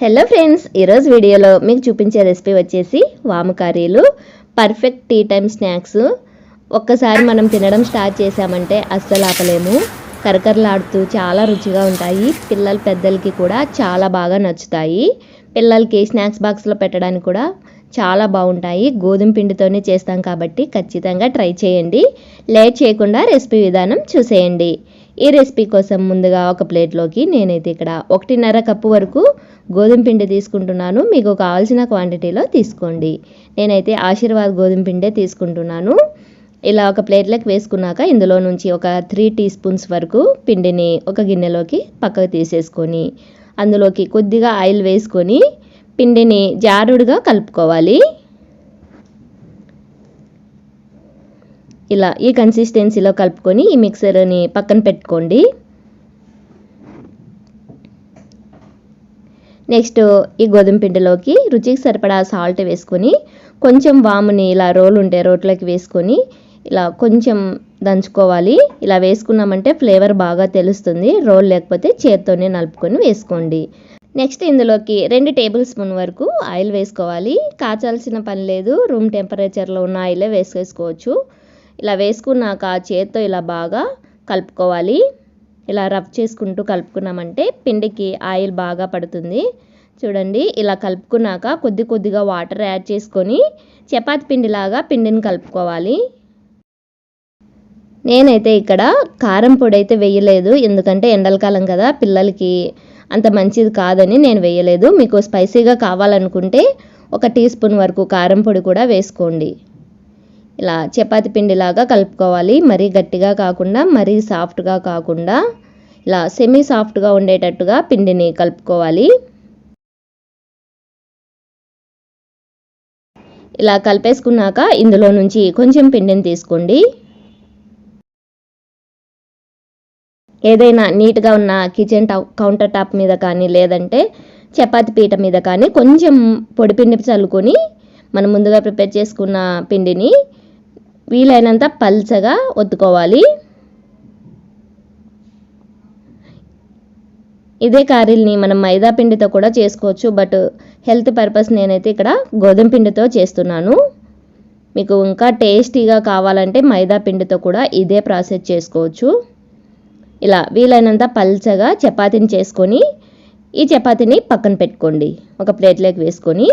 Hello friends ఈరోజు వీడియోలో మీకు చూపించే రెసిపీ వచ్చేసి వాము కర్రీలు పర్ఫెక్ట్ టీ టైమ్ స్నాక్స్ ఒక్కసారి మనం తినడం స్టార్ట్ చేసామంటే అస్సలు ఆపలేము. కరకరలాడుతూ చాలా రుచిగా ఉంటాయి. పిల్లల పెద్దలకి కూడా చాలా బాగా నచ్చుతాయి. పిల్లలకి స్నాక్స్ బాక్స్లో పెట్టడానికి కూడా చాలా బాగుంటాయి. గోధుమ పిండితోనే చేస్తాం కాబట్టి ఖచ్చితంగా ట్రై చేయండి. లేట్ చేయకుండా రెసిపీ విధానం చూసేయండి. ఈ రెసిపీ కోసం ముందుగా ఒక ప్లేట్లోకి నేనైతే ఇక్కడ ఒకటిన్నర కప్పు వరకు గోధుమ పిండి తీసుకుంటున్నాను. మీకు కావాల్సిన క్వాంటిటీలో తీసుకోండి. నేనైతే ఆశీర్వాద్ గోధుమ పిండే తీసుకుంటున్నాను. ఇలా ఒక ప్లేట్లోకి వేసుకున్నాక ఇందులో నుంచి ఒక త్రీ టీ స్పూన్స్ వరకు పిండిని ఒక గిన్నెలోకి పక్కకు తీసేసుకొని అందులోకి కొద్దిగా ఆయిల్ వేసుకొని పిండిని జారుడుగా కలుపుకోవాలి. ఇలా ఈ కన్సిస్టెన్సీలో కలుపుకొని ఈ మిక్సర్ని పక్కన పెట్టుకోండి. నెక్స్ట్ ఈ గోధుమ పిండిలోకి రుచికి సరిపడా సాల్ట్ వేసుకొని కొంచెం వాముని ఇలా రోల్ ఉంటే రోట్లోకి వేసుకొని ఇలా కొంచెం దంచుకోవాలి. ఇలా వేసుకున్నామంటే ఫ్లేవర్ బాగా తెలుస్తుంది. రోల్ లేకపోతే చేత్తోనే నలుపుకొని వేసుకోండి. నెక్స్ట్ ఇందులోకి రెండు టేబుల్ స్పూన్ వరకు ఆయిల్ వేసుకోవాలి. కాచాల్సిన పని లేదు. రూమ్ టెంపరేచర్లో ఉన్న ఆయిలే వేసేసుకోవచ్చు. ఇలా వేసుకున్నాక చేత్తో ఇలా బాగా కలుపుకోవాలి. ఇలా రఫ్ చేసుకుంటూ కలుపుకున్నామంటే పిండికి ఆయిల్ బాగా పడుతుంది. చూడండి ఇలా కలుపుకున్నాక కొద్ది కొద్దిగా వాటర్ యాడ్ చేసుకొని చపాతి పిండిలాగా పిండిని కలుపుకోవాలి. నేనైతే ఇక్కడ కారం పొడి అయితే వేయలేదు ఎందుకంటే ఎండలకాలం కదా పిల్లలకి అంత మంచిది కాదని నేను వేయలేదు. మీకు స్పైసీగా కావాలనుకుంటే ఒక టీ స్పూన్ వరకు కారం పొడి కూడా వేసుకోండి. ఇలా చపాతి పిండిలాగా కలుపుకోవాలి. మరీ గట్టిగా కాకుండా మరీ సాఫ్ట్గా కాకుండా ఇలా సెమీ సాఫ్ట్గా ఉండేటట్టుగా పిండిని కలుపుకోవాలి. ఇలా కలిపేసుకున్నాక ఇందులో నుంచి కొంచెం పిండిని తీసుకోండి. ఏదైనా నీట్గా ఉన్న కిచెన్ కౌంటర్ టాప్ మీద కానీ లేదంటే చపాతి పీట మీద కానీ కొంచెం పొడి పిండి చల్లుకొని మనం ముందుగా ప్రిపేర్ చేసుకున్న పిండిని వీలైనంత పల్చగా ఒత్తుకోవాలి. ఇదే కారీల్ని మనం మైదా పిండితో కూడా చేసుకోవచ్చు బట్ హెల్త్ పర్పస్ నేనైతే ఇక్కడ గోధుమ పిండితో చేస్తున్నాను. మీకు ఇంకా టేస్టీగా కావాలంటే మైదా పిండితో కూడా ఇదే ప్రాసెస్ చేసుకోవచ్చు. ఇలా వీలైనంత పల్చగా చపాతీని చేసుకొని ఈ చపాతీని పక్కన పెట్టుకోండి. ఒక ప్లేట్లోకి వేసుకొని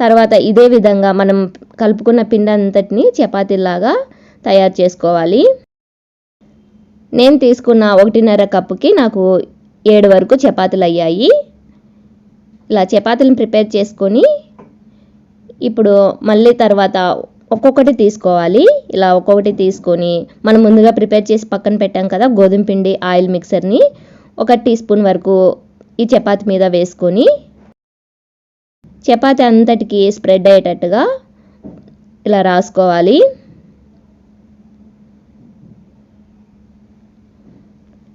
తర్వాత ఇదే విధంగా మనం కలుపుకున్న పిండి అంతటిని చపాతీలాగా తయారు చేసుకోవాలి. నేను తీసుకున్న ఒకటిన్నర కప్పుకి నాకు ఏడు వరకు చపాతీలు అయ్యాయి ఇలా చపాతీలను ప్రిపేర్ చేసుకొని ఇప్పుడు మళ్ళీ తర్వాత ఒక్కొక్కటి తీసుకోవాలి. ఇలా ఒక్కొక్కటి తీసుకొని మనం ముందుగా ప్రిపేర్ చేసి పక్కన పెట్టాం కదా గోధుమ పిండి ఆయిల్ మిక్సర్ని ఒక టీ స్పూన్ వరకు ఈ చపాతి మీద వేసుకొని చపాతి అంతటికి స్ప్రెడ్ అయ్యేటట్టుగా ఇలా రాసుకోవాలి.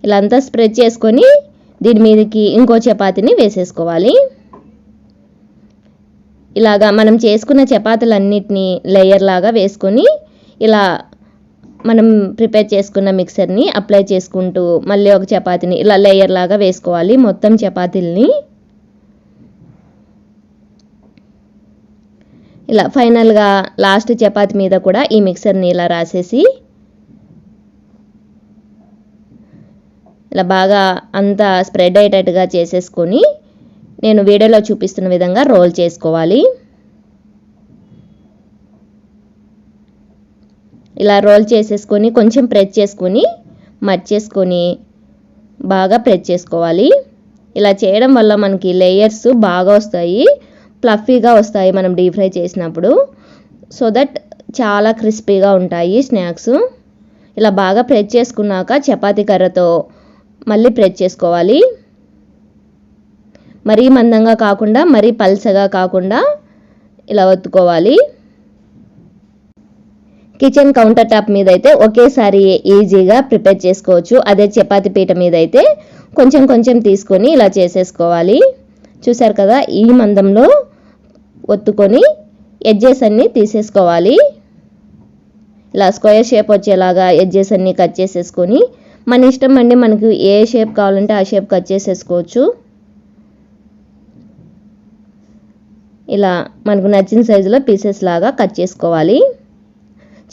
ఇలా అంతా స్ప్రెడ్ చేసుకొని దీని మీదకి ఇంకో చపాతీని వేసేసుకోవాలి. ఇలాగా మనం చేసుకున్న చపాతీలన్నిటినీ లేయర్ లాగా వేసుకొని ఇలా మనం ప్రిపేర్ చేసుకున్న మిక్సర్ని అప్లై చేసుకుంటూ మళ్ళీ ఒక చపాతీని ఇలా లేయర్ లాగా వేసుకోవాలి. మొత్తం చపాతీల్ని ఇలా ఫైనల్గా లాస్ట్ చపాతి మీద కూడా ఈ మిక్సర్ని ఇలా రాసేసి ఇలా బాగా అంతా స్ప్రెడ్ అయ్యేటట్టుగా చేసేసుకొని నేను వీడియోలో చూపిస్తున్న విధంగా రోల్ చేసుకోవాలి. ఇలా రోల్ చేసేసుకొని కొంచెం ప్రెస్ చేసుకొని మర్చేసుకొని బాగా ప్రెస్ చేసుకోవాలి. ఇలా చేయడం వల్ల మనకి లేయర్స్ బాగా వస్తాయి. ఫ్లఫీగా వస్తాయి మనం డీప్ ఫ్రై చేసినప్పుడు. సో దట్ చాలా క్రిస్పీగా ఉంటాయి స్నాక్స్. ఇలా బాగా ప్రెస్ చేసుకున్నాక చపాతీ కర్రతో మళ్ళీ ప్రెస్ చేసుకోవాలి. మరీ మందంగా కాకుండా మరీ పల్చగా కాకుండా ఇలా ఒత్తుకోవాలి. కిచెన్ కౌంటర్ టాప్ మీద అయితే ఒకేసారి ఈజీగా ప్రిపేర్ చేసుకోవచ్చు. అదే చపాతి పీట మీద అయితే కొంచెం కొంచెం తీసుకొని ఇలా చేసేసుకోవాలి. చూసారు కదా ఈ మందంలో ఒత్తుకొని ఎడ్జెస్ అన్నీ తీసేసుకోవాలి. ఇలా స్క్వేర్ షేప్ వచ్చేలాగా ఎడ్జెస్ అన్నీ కట్ చేసేసుకొని మన ఇష్టం అండి మనకు ఏ షేప్ కావాలంటే ఆ షేప్ కట్ చేసేసుకోవచ్చు. ఇలా మనకు నచ్చిన సైజులో పీసెస్ లాగా కట్ చేసుకోవాలి.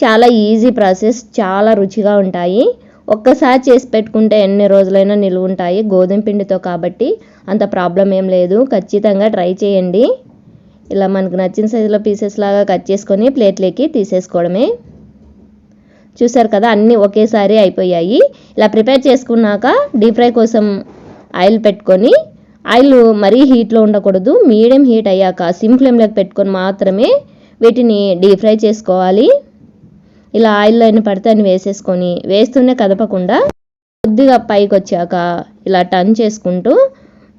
చాలా ఈజీ ప్రాసెస్ చాలా రుచిగా ఉంటాయి. ఒక్కసారి చేసి పెట్టుకుంటే ఎన్ని రోజులైనా నిలువ ఉంటాయి. గోధుమ పిండితో కాబట్టి అంత ప్రాబ్లం ఏం లేదు. ఖచ్చితంగా ట్రై చేయండి. ఇలా మనకు నచ్చిన సైజులో పీసెస్ లాగా కట్ చేసుకొని ప్లేట్లోకి తీసేసుకోవడమే. చూసారు కదా అన్నీ ఒకేసారి అయిపోయాయి. ఇలా ప్రిపేర్ చేసుకున్నాక డీప్ ఫ్రై కోసం ఆయిల్ పెట్టుకొని ఆయిల్ మరీ హీట్లో ఉండకూడదు మీడియం హీట్ అయ్యాక సిమ్ ఫ్లేమ్లోకి పెట్టుకొని మాత్రమే వీటిని డీప్ ఫ్రై చేసుకోవాలి. ఇలా ఆయిల్లో అయిన పడితే అని వేసేసుకొని వేస్తూనే కదపకుండా కొద్దిగా పైకి వచ్చాక ఇలా టర్న్ చేసుకుంటూ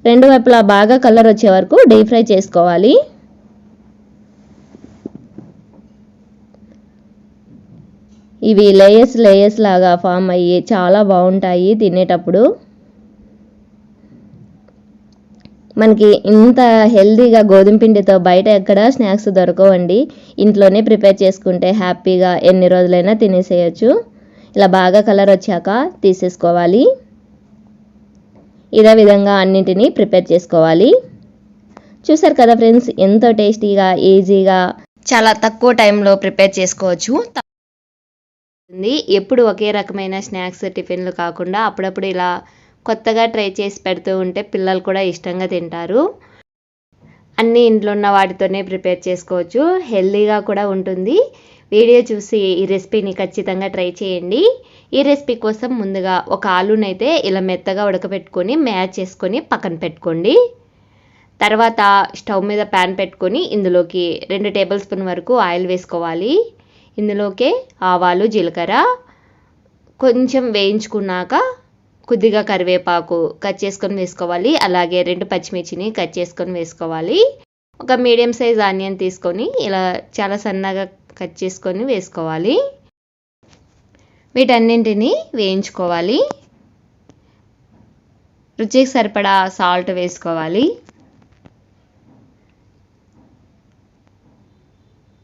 రెండు వైపులా బాగా కలర్ వచ్చే వరకు డీప్ ఫ్రై చేసుకోవాలి. ఇవి లేయర్స్ లేయర్స్ లాగా ఫామ్ అయ్యి చాలా బాగుంటాయి తినేటప్పుడు. మనకి ఇంత హెల్తీగా గోధుమ పిండితో బయట ఎక్కడ స్నాక్స్ దొరకవండి. ఇంట్లోనే ప్రిపేర్ చేసుకుంటే హ్యాపీగా ఎన్ని రోజులైనా తినేసేయచ్చు. ఇలా బాగా కలర్ వచ్చాక తీసేసుకోవాలి. ఇదే విధంగా అన్నింటినీ ప్రిపేర్ చేసుకోవాలి. చూసారు కదా ఫ్రెండ్స్ ఎంతో టేస్టీగా ఈజీగా చాలా తక్కువ టైంలో ప్రిపేర్ చేసుకోవచ్చు. ఉంది. ఎప్పుడు ఒకే రకమైన స్నాక్స్ టిఫిన్లు కాకుండా అప్పుడప్పుడు ఇలా కొత్తగా ట్రై చేసి పెడుతూ ఉంటే పిల్లలు కూడా ఇష్టంగా తింటారు. అన్నీ ఇంట్లో ఉన్న వాటితోనే ప్రిపేర్ చేసుకోవచ్చు. హెల్తీగా కూడా ఉంటుంది. వీడియో చూసి ఈ రెసిపీని ఖచ్చితంగా ట్రై చేయండి. ఈ రెసిపీ కోసం ముందుగా ఒక ఆలునైతే ఇలా మెత్తగా ఉడకబెట్టుకొని మ్యాచ్ చేసుకొని పక్కన పెట్టుకోండి. తర్వాత స్టవ్ మీద ప్యాన్ పెట్టుకొని ఇందులోకి రెండు టేబుల్ స్పూన్ వరకు ఆయిల్ వేసుకోవాలి. ఇందులోకే ఆవాలు జీలకర్ర కొంచెం వేయించుకున్నాక కొద్దిగా కరివేపాకు కట్ చేసుకొని వేసుకోవాలి. అలాగే రెండు పచ్చిమిర్చిని కట్ చేసుకొని వేసుకోవాలి. ఒక మీడియం సైజ్ ఆనియన్ తీసుకొని ఇలా చాలా సన్నగా కట్ చేసుకొని వేసుకోవాలి. వీటన్నింటిని వేయించుకోవాలి. రుచికి సరిపడా సాల్ట్ వేసుకోవాలి.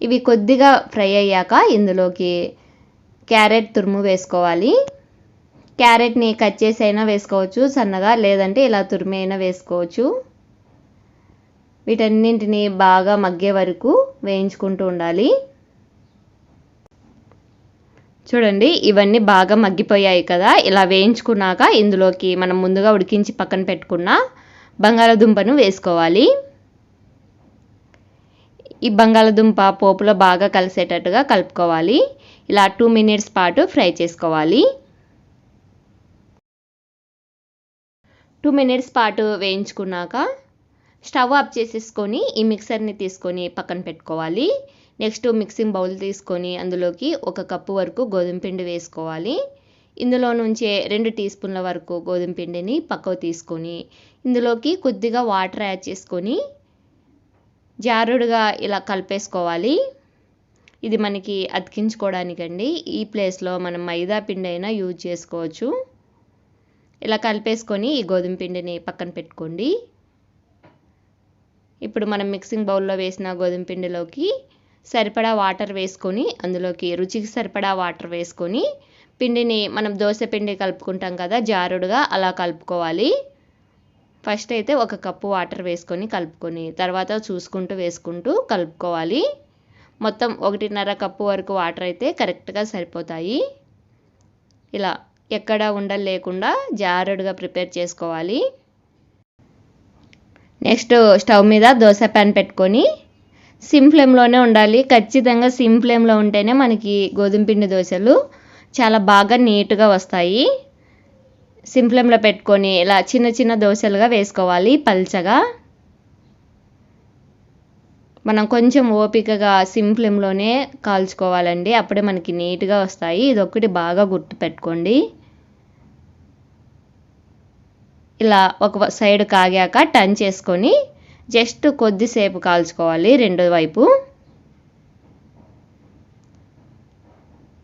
ఇవి కొద్దిగా ఫ్రై అయ్యాక ఇందులోకి క్యారెట్ తురుము వేసుకోవాలి. క్యారెట్ని కట్ చేసి అయినా వేసుకోవచ్చు సన్నగా లేదంటే ఇలా తురిమి అయినా వేసుకోవచ్చు. వీటన్నింటిని బాగా మగ్గే వరకు వేయించుకుంటూ ఉండాలి. చూడండి ఇవన్నీ బాగా మగ్గిపోయాయి కదా. ఇలా వేయించుకున్నాక ఇందులోకి మనం ముందుగా ఉడికించి పక్కన పెట్టుకున్న బంగాళదుంపను వేసుకోవాలి. ఈ బంగాళదుంప పోపులో బాగా కలిసేటట్టుగా కలుపుకోవాలి. ఇలా టూ మినిట్స్ పాటు ఫ్రై చేసుకోవాలి. టూ మినిట్స్ పాటు వేయించుకున్నాక స్టవ్ ఆఫ్ చేసేసుకొని ఈ మిక్సర్ని తీసుకొని పక్కన పెట్టుకోవాలి. నెక్స్ట్ మిక్సింగ్ బౌల్ తీసుకొని అందులోకి ఒక కప్పు వరకు గోధుమ పిండి వేసుకోవాలి. ఇందులో నుంచే రెండు టీ స్పూన్ల వరకు గోధుమ పిండిని పక్కకు తీసుకొని ఇందులోకి కొద్దిగా వాటర్ యాడ్ చేసుకొని జారుడుగా ఇలా కలిపేసుకోవాలి. ఇది మనకి అతికించుకోవడానికండి. ఈ ప్లేస్లో మనం మైదా పిండి అయినా యూజ్ చేసుకోవచ్చు. ఇలా కలిపేసుకొని ఈ గోధుమ పిండిని పక్కన పెట్టుకోండి. ఇప్పుడు మనం మిక్సింగ్ బౌల్లో వేసిన గోధుమ పిండిలోకి సరిపడా వాటర్ వేసుకొని అందులోకి రుచికి సరిపడా వాటర్ వేసుకొని పిండిని మనం దోశ పిండి కలుపుకుంటాం కదా జారుడుగా అలా కలుపుకోవాలి. ఫస్ట్ అయితే ఒక కప్పు వాటర్ వేసుకొని కలుపుకొని తర్వాత చూసుకుంటూ వేసుకుంటూ కలుపుకోవాలి. మొత్తం ఒకటిన్నర కప్పు వరకు వాటర్ అయితే కరెక్ట్గా సరిపోతాయి. ఇలా ఎక్కడ ఉండలు లేకుండా జారుడుగా ప్రిపేర్ చేసుకోవాలి. నెక్స్ట్ స్టవ్ మీద దోశ ప్యాన్ పెట్టుకొని సిమ్ ఫ్లేమ్లోనే ఉండాలి. ఖచ్చితంగా సిమ్ ఫ్లేమ్లో ఉంటేనే మనకి గోధుమ పిండి దోశలు చాలా బాగా నీట్గా వస్తాయి. సిమ్ పెట్టుకొని ఇలా చిన్న చిన్న దోశలుగా వేసుకోవాలి పల్చగా. మనం కొంచెం ఓపికగా సిమ్ కాల్చుకోవాలండి. అప్పుడే మనకి నీట్గా వస్తాయి. ఇది ఒకటి బాగా గుర్తు పెట్టుకోండి. ఇలా ఒక సైడ్ కాగాక టర్న్ చేసుకొని జస్ట్ కొద్దిసేపు కాల్చుకోవాలి రెండో వైపు.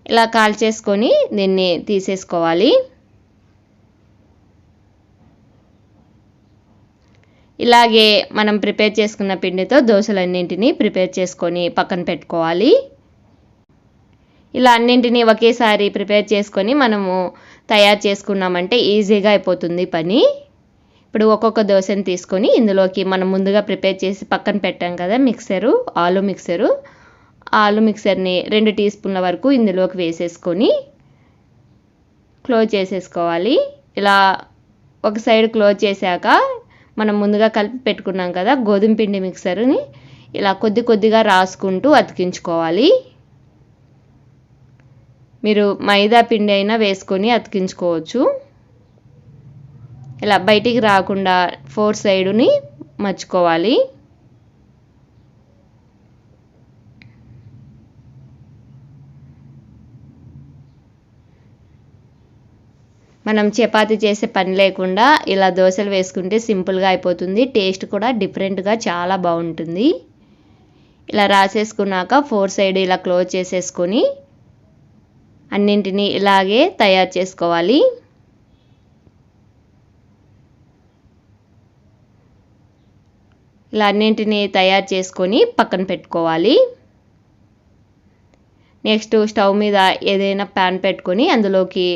ఇలా కాల్చేసుకొని దీన్ని తీసేసుకోవాలి. ఇలాగే మనం ప్రిపేర్ చేసుకున్న పిండితో దోశలన్నింటినీ ప్రిపేర్ చేసుకొని పక్కన పెట్టుకోవాలి. ఇలా అన్నింటినీ ఒకేసారి ప్రిపేర్ చేసుకొని మనము తయారు చేసుకున్నామంటే ఈజీగా అయిపోతుంది పని. ఇప్పుడు ఒక్కొక్క దోశని తీసుకొని ఇందులోకి మనం ముందుగా ప్రిపేర్ చేసి పక్కన పెట్టాం కదా మిక్సరు ఆలు మిక్సరు. ఆలు మిక్సర్ని రెండు టీ స్పూన్ల వరకు ఇందులోకి వేసేసుకొని క్లోజ్ చేసేసుకోవాలి. ఇలా ఒక సైడ్ క్లోజ్ చేశాక మనం ముందుగా కలిపి పెట్టుకున్నాం కదా గోధుమ పిండి మిక్సర్ని ఇలా కొద్ది కొద్దిగా రాసుకుంటూ అతికించుకోవాలి. మీరు మైదా పిండి అయినా వేసుకొని అతికించుకోవచ్చు. ఇలా బయటికి రాకుండా ఫోర్ సైడుని మర్చుకోవాలి. మనం చపాతి చేసే పని లేకుండా ఇలా దోశలు వేసుకుంటే సింపుల్గా అయిపోతుంది. టేస్ట్ కూడా డిఫరెంట్గా చాలా బాగుంటుంది. ఇలా రాసేసుకున్నాక ఫోర్ సైడ్ ఇలా క్లోజ్ చేసేసుకొని అన్నింటినీ ఇలాగే తయారు చేసుకోవాలి. ఇలా అన్నింటినీ తయారు చేసుకొని పక్కన పెట్టుకోవాలి. నెక్స్ట్ స్టవ్ మీద ఏదైనా ప్యాన్ పెట్టుకొని అందులోకి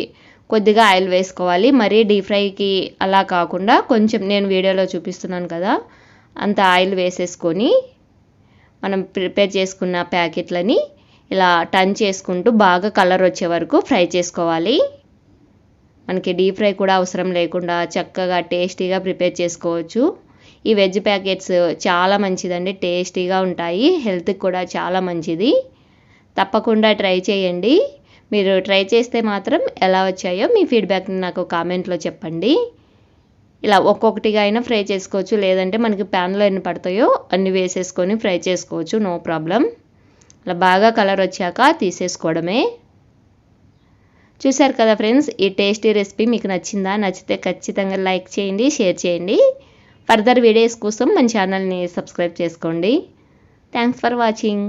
కొద్దిగా ఆయిల్ వేసుకోవాలి. మరీ డీప్ ఫ్రైకి అలా కాకుండా కొంచెం నేను వీడియోలో చూపిస్తున్నాను కదా అంత ఆయిల్ వేసేసుకొని మనం ప్రిపేర్ చేసుకున్న ప్యాకెట్లని ఇలా టర్న్ చేసుకుంటూ బాగా కలర్ వచ్చే వరకు ఫ్రై చేసుకోవాలి. మనకి డీప్ ఫ్రై కూడా అవసరం లేకుండా చక్కగా టేస్టీగా ప్రిపేర్ చేసుకోవచ్చు. ఈ వెజ్ ప్యాకెట్స్ చాలా మంచిదండి టేస్టీగా ఉంటాయి హెల్త్కి కూడా చాలా మంచిది. తప్పకుండా ట్రై చేయండి. మీరు ట్రై చేస్తే మాత్రం ఎలా వచ్చాయో మీ ఫీడ్బ్యాక్ని నాకు కామెంట్లో చెప్పండి. ఇలా ఒక్కొక్కటిగా అయినా ఫ్రై చేసుకోవచ్చు లేదంటే మనకి ప్యాన్లో ఎన్ని పడతాయో అన్ని వేసేసుకొని ఫ్రై చేసుకోవచ్చు నో ప్రాబ్లం అలా బాగా కలర్ వచ్చాక తీసేసుకోవడమే. చూశారు కదా ఫ్రెండ్స్ ఈ టేస్టీ రెసిపీ మీకు నచ్చిందా? నచ్చితే ఖచ్చితంగా లైక్ చేయండి షేర్ చేయండి. ఫర్దర్ వీడియోస్ కోసం మన ఛానల్ని సబ్స్క్రైబ్ చేసుకోండి. Thanks for watching